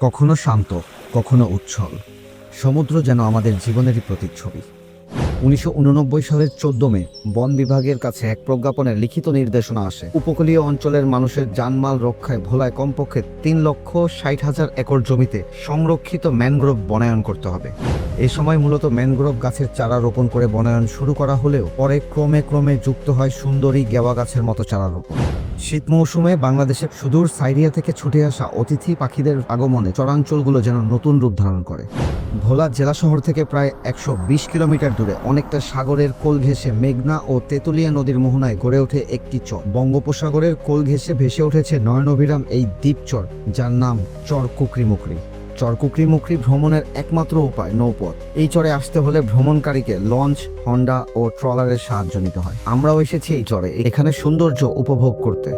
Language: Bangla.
কখনো শান্ত, কখনো উচ্ছল। সমুদ্র যেন আমাদের জীবনেরই প্রতিচ্ছবি। উনিশশো উননব্বই সালের চোদ্দ মে, বন বিভাগের কাছে এক প্রজ্ঞাপনের লিখিত নির্দেশনা আসে। উপকূলীয় অঞ্চলের মানুষের জানমাল রক্ষায় ভোলায় কমপক্ষে তিন লক্ষ ষাট হাজার একর জমিতে সংরক্ষিত ম্যানগ্রোভ বনায়ন করতে হবে। এ সময় মূলত ম্যানগ্রোভ গাছের চারা রোপণ করে বনায়ন শুরু করা হলেও পরে ক্রমে ক্রমে যুক্ত হয় সুন্দরী গেওয়া গাছের মতো চারা রোপণ। শীত মৌসুমে বাংলাদেশের সুদূর সাইরিয়া থেকে ছুটে আসা অতিথি পাখিদের আগমনে চরাঞ্চলগুলো যেন নতুন রূপ ধারণ করে। ভোলা জেলা শহর থেকে প্রায় একশো বিশ কিলোমিটার দূরে অনেকটা সাগরের কোল ঘেঁষে মেঘনা ও তেতুলিয়া নদীর মোহনায় গড়ে ওঠে একটি চর। বঙ্গোপসাগরের কোল ঘেঁষে ভেসে উঠেছে নয়নবিরাম এই দ্বীপচর, যার নাম চর কুকরি মুকরি চর কুকরি মুকরি ভ্রমণের একমাত্র উপায় নৌপথ। এই চরে আসতে হলে ভ্রমণকারীকে লঞ্চ, হন্ডা ও ট্রলারের সাহায্য নিতে হয়। আমরাও এসেছি এই চরে। এখানে সৌন্দর্য উপভোগ করতে।